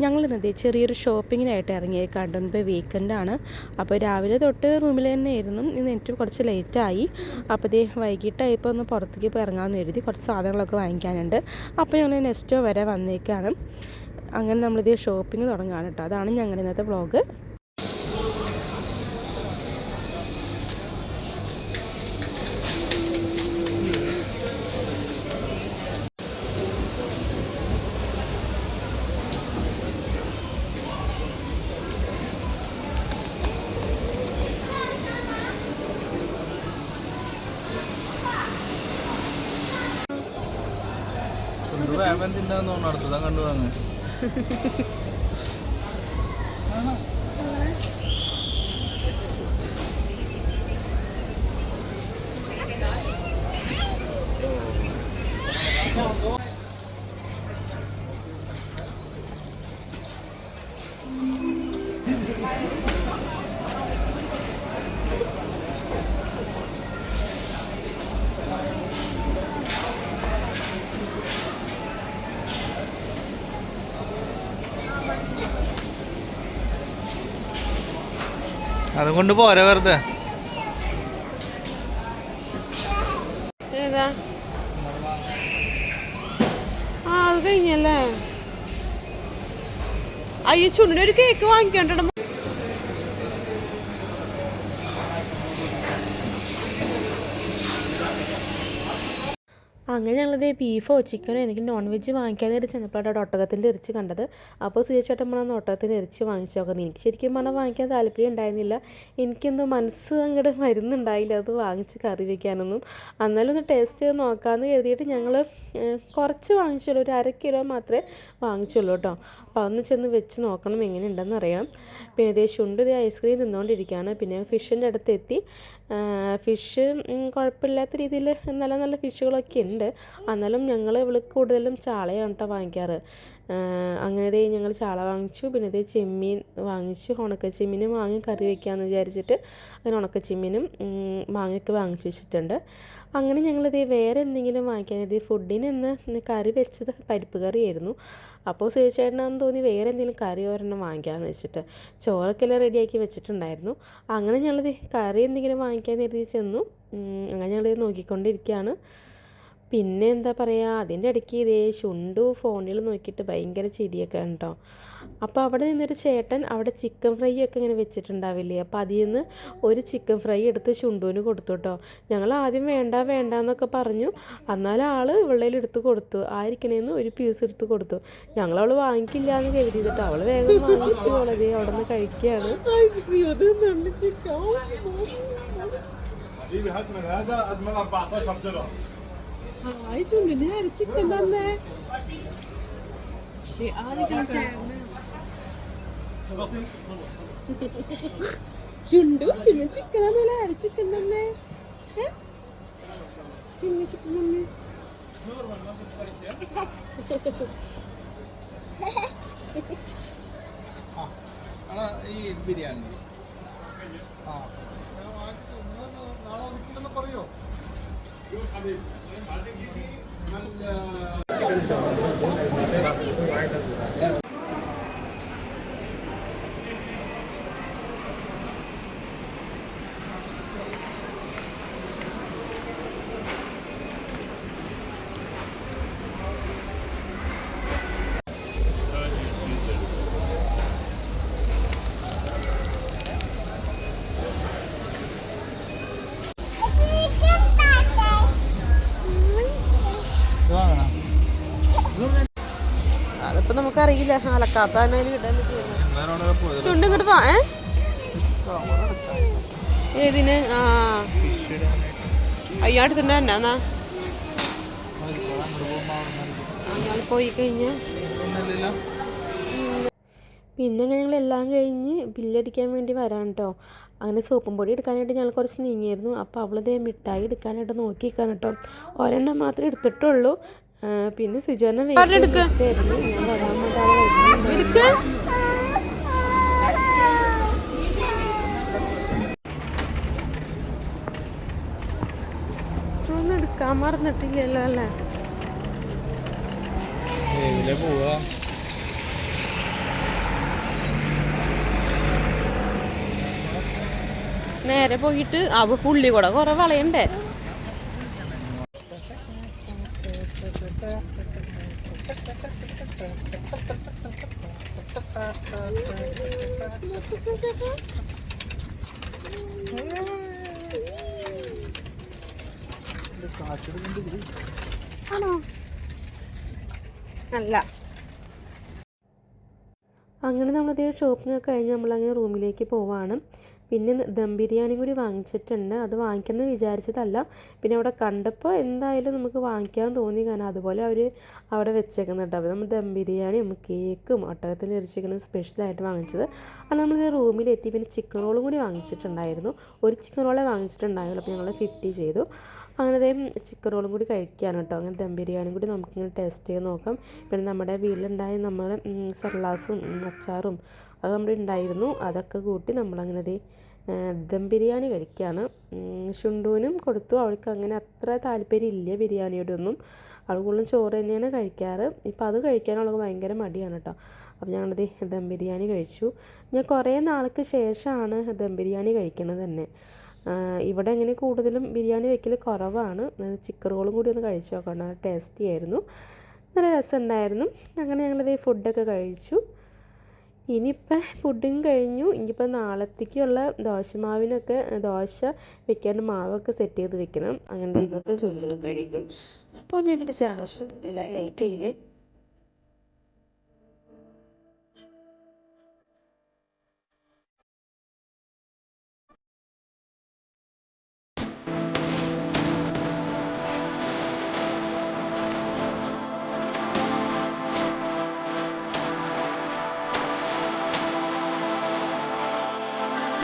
ഞങ്ങൾ ഇന്നത്തെ ചെറിയൊരു ഷോപ്പിങ്ങിനായിട്ട് ഇറങ്ങിയേക്കാണ്ട് ഇപ്പോൾ ആണ്. അപ്പോൾ രാവിലെ തൊട്ട് റൂമിൽ തന്നെ ആയിരുന്നു ഇന്ന് എനിക്ക് കുറച്ച് ലേറ്റായി അപ്പോൾ ഇതേ വൈകിട്ടായപ്പോൾ ഒന്ന് പുറത്തേക്ക് ഇപ്പോൾ ഇറങ്ങാമെന്ന് എഴുതി കുറച്ച് സാധനങ്ങളൊക്കെ വാങ്ങിക്കാനുണ്ട്. അപ്പോൾ ഞങ്ങൾ നെക്സ്റ്റോ വരെ വന്നേക്കാണ്. അങ്ങനെ നമ്മളിത് ഷോപ്പിംഗ് തുടങ്ങുകയാണ് കേട്ടോ. അതാണ് ഞങ്ങളുടെ ഇന്നത്തെ വ്ളോഗ് വേവൻ തിന്നാന്ന് തോന്നുന്നു അടുത്തതാ. കണ്ടു വാങ്ങ് അതുകൊണ്ട് പോരെ വെറുതെ. ഏതാ? ആ അത് കഴിഞ്ഞല്ലേ? അയ്യോ ചുണ്ടിനൊരു കേക്ക് വാങ്ങിക്കണ്ടോ. അങ്ങനെ ഞങ്ങളിത് ബീഫോ ചിക്കനോ എന്തെങ്കിലും നോൺ വെജ് വാങ്ങിക്കാനായിട്ട് ചെന്നപ്പോഴാണ് ഒട്ടകത്തിന്റെ ഇറച്ചി കണ്ടത്. അപ്പോൾ സുചേച്ചേട്ടൻ പറഞ്ഞാൽ ഒട്ടകത്തിന്റെ ഇറച്ചി വാങ്ങിച്ചു നോക്കുന്നത് എനിക്ക് ശരിക്കും പറഞ്ഞാൽ വാങ്ങിക്കാൻ താല്പര്യം ഉണ്ടായിരുന്നില്ല. എനിക്കെന്തോ മനസ്സ് അങ്ങോട്ട് മരുന്നുണ്ടായില്ല. അത് വാങ്ങിച്ച് കറി വയ്ക്കാനൊന്നും എന്നാലും ഒന്ന് ടേസ്റ്റ് ചെയ്ത് നോക്കാമെന്ന് കരുതിയിട്ട് ഞങ്ങൾ കുറച്ച് വാങ്ങിച്ചുള്ളൂ. ഒരു അര കിലോ മാത്രമേ വാങ്ങിച്ചുള്ളൂ കേട്ടോ. അപ്പോൾ അതൊന്ന് ചെന്ന് വെച്ച് നോക്കണം എങ്ങനെയുണ്ടെന്ന് അറിയാം പിന്നെ ഇതേ ശുണ്ട് ഇതേ ഐസ്ക്രീം തിന്നുകൊണ്ടിരിക്കുകയാണ് പിന്നെ ഫിഷിന്റെ അടുത്ത് എത്തി ഫിഷ് കുഴപ്പമില്ലാത്ത രീതിയിൽ നല്ല നല്ല ഫിഷുകളൊക്കെ ഉണ്ട്. എന്നാലും ഞങ്ങൾ ഇവൾക്ക് കൂടുതലും ചാളയാണ് കേട്ടോ വാങ്ങിക്കാറ്. അങ്ങനെ ദേ ഞങ്ങൾ ചാള വാങ്ങിച്ചു പിന്നെ ഇതേ ചെമ്മീൻ വാങ്ങിച്ചു ഉണക്ക ചെമ്മീനും വാങ്ങി കറി വെക്കാമെന്ന് വിചാരിച്ചിട്ട് അങ്ങനെ ഉണക്ക ചെമ്മീനും മാങ്ങയൊക്കെ വാങ്ങിച്ചു വെച്ചിട്ടുണ്ട്. അങ്ങനെ ഞങ്ങളിത് വേറെ എന്തെങ്കിലും വാങ്ങിക്കാൻ ഇത് ഫുഡിന് ഇന്ന് കറി വെച്ചത് പരിപ്പ് കറിയായിരുന്നു. അപ്പോൾ സുരേഷേട്ടനാന്ന് തോന്നി വേറെ എന്തെങ്കിലും കറി ഒരെണ്ണം വാങ്ങിക്കാമെന്ന് വെച്ചിട്ട് ചോറൊക്കെ എല്ലാം റെഡിയാക്കി വെച്ചിട്ടുണ്ടായിരുന്നു. അങ്ങനെ ഞങ്ങളിത് കറി എന്തെങ്കിലും വാങ്ങിക്കാൻ കരുതി ചെന്നു. അങ്ങനെ ഞങ്ങളിത് നോക്കിക്കൊണ്ടിരിക്കുകയാണ്. പിന്നെ എന്താ പറയുക അതിന്റെ ഇടയ്ക്ക് ഇതേ ചുണ്ടു ഫോണിൽ നോക്കിയിട്ട് ഭയങ്കര ചിരിയൊക്കെ ഉണ്ടോ അപ്പോൾ അവിടെ നിന്നൊരു ചേട്ടൻ അവിടെ ചിക്കൻ ഫ്രൈ ഒക്കെ ഇങ്ങനെ വെച്ചിട്ടുണ്ടാവില്ലേ? അപ്പോൾ അതിൽ നിന്ന് ഒരു ചിക്കൻ ഫ്രൈ എടുത്ത് ചുണ്ടുവിന് കൊടുത്തു കേട്ടോ. ഞങ്ങൾ ആദ്യം വേണ്ട വേണ്ട എന്നൊക്കെ പറഞ്ഞു. എന്നാലും ആൾ ഇവളുടെ എടുത്ത് കൊടുത്തു. ആയിരിക്കണേന്ന് ഒരു പീസ് എടുത്ത് കൊടുത്തു. ഞങ്ങൾ അവൾ വാങ്ങിക്കില്ല എന്ന് കരുതി. കേട്ടോ അവൾ വേഗം വാങ്ങിച്ചു. വളരെ അവിടെ നിന്ന് കഴിക്കുകയാണ്. Ice cream Ay cümleleri her çıktı ben de. Bir ağrı geçerdi. ചുണ്ടും. ചുണ്ണു ചിക്കൻ തന്നെ അരച്ചിക്കൻ തന്നെ? ചിന്ന ചിക്കൻ തന്നെ. ഈ ബിരിയാണി. ആ. شوف حبيبي അതിപ്പോ നമുക്കറിയില്ല. അലക്കാത്ത ചുണ്ട് ഇങ്ങോട്ട് പോ ഏതിന്? ആ. അയ്യാട് ഇടാനായിട്ട് അയ്യാടത്തിന്റെ തന്നെ എന്നാ? ഞങ്ങൾ പോയി കഴിഞ്ഞാൽ പിന്നെ ഞങ്ങൾ എല്ലാം കഴിഞ്ഞ് ബില്ലടിക്കാൻ വേണ്ടി വരാൻ കേട്ടോ അങ്ങനെ സോപ്പും പൊടി എടുക്കാനായിട്ട് ഞങ്ങൾ കുറച്ച് നീങ്ങിയിരുന്നു. അപ്പോൾ അവളിതേ മിഠായി എടുക്കാനായിട്ട് നോക്കി നിൽക്കാൻ കേട്ടോ ഒരെണ്ണം മാത്രമേ എടുത്തിട്ടുള്ളൂ. പിന്നെ സിജോനെ ഞാൻ എടുക്കാൻ മറന്നിട്ടില്ലല്ലോ അല്ലേ? നേരെ പോയിട്ട് അവ പുള്ളി കൂടെ കൊറേ വളയണ്ടേ? ആണോ? അല്ല. അങ്ങനെ നമ്മളതേ ഷോപ്പിംഗ് ഒക്കെ കഴിഞ്ഞ് നമ്മളങ്ങനെ റൂമിലേക്ക് പോവാണ്. പിന്നെ ദം ബിരിയാണി കൂടി വാങ്ങിച്ചിട്ടുണ്ട്. അത് വാങ്ങിക്കണം എന്ന് വിചാരിച്ചതല്ല. പിന്നെ അവിടെ കണ്ടപ്പോൾ എന്തായാലും നമുക്ക് വാങ്ങിക്കാൻ തോന്നി. കാരണം അതുപോലെ അവർ അവിടെ വെച്ചേക്കുന്നുണ്ട്. അപ്പോൾ നമ്മൾ ദം ബിരിയാണിയും കേക്കും ഒട്ടകത്തിന് ഇറച്ചിക്കുന്ന സ്പെഷ്യലായിട്ട് വാങ്ങിച്ചത്. അത് നമ്മൾ റൂമിലെത്തി. പിന്നെ ചിക്കൻ റോളും കൂടി വാങ്ങിച്ചിട്ടുണ്ടായിരുന്നു. ഒരു ചിക്കൻ റോളെ വാങ്ങിച്ചിട്ടുണ്ടായിരുന്നു അപ്പോൾ ഞങ്ങൾ ഫിഫ്റ്റി ചെയ്തു. അങ്ങനെ ദേ ചിക്കൻ റോളും കൂടി കഴിക്കുകയാണ് കേട്ടോ. അങ്ങനെ ദം ബിരിയാണിയും കൂടി നമുക്കിങ്ങനെ ടേസ്റ്റ് ചെയ്ത് നോക്കാം. പിന്നെ നമ്മുടെ വീട്ടിലുണ്ടായ നമ്മൾ സർലാസും അച്ചാറും അത് നമ്മുടെ ഉണ്ടായിരുന്നു. അതൊക്കെ കൂട്ടി നമ്മളങ്ങനെ ദേ ദം ബിരിയാണി കഴിക്കുകയാണ്. ഷുണ്ടുവിനും കൊടുത്തു. അവൾക്ക് അങ്ങനെ അത്ര താല്പര്യം ഇല്ല ബിരിയാണിയോടൊന്നും അവൾ കൂടുതലും ചോറ് തന്നെയാണ് കഴിക്കാറ്. ഇപ്പം അത് കഴിക്കാൻ അവൾക്ക് ഭയങ്കര മടിയാണ് കേട്ടോ അപ്പം ഞങ്ങളത് ദം ബിരിയാണി കഴിച്ചു. ഞാൻ കുറേ നാൾക്ക് ശേഷമാണ് ദം ബിരിയാണി കഴിക്കുന്നത് തന്നെ. ഇവിടെ അങ്ങനെ കൂടുതലും ബിരിയാണി വെക്കൽ കുറവാണ്. ചിക്കൻ റോളും കൂടി ഒന്ന് കഴിച്ചു നോക്കണം. ടേസ്റ്റി ആയിരുന്നു. നല്ല രസമുണ്ടായിരുന്നു. അങ്ങനെ ഞങ്ങളിത് ഫുഡൊക്കെ കഴിച്ചു. ഇനിയിപ്പം ഫുഡും കഴിഞ്ഞു. ഇനിയിപ്പോൾ നാളത്തേക്കുള്ള ദോശമാവിനൊക്കെ ദോശ വെക്കേണ്ട മാവൊക്കെ സെറ്റ് ചെയ്ത് വെക്കണം. അങ്ങനെ ഇന്നത്തെ ജോലികൾ കഴിക്കും. അപ്പോൾ ഞാൻ ലൈറ്റ് ചെയ്യേ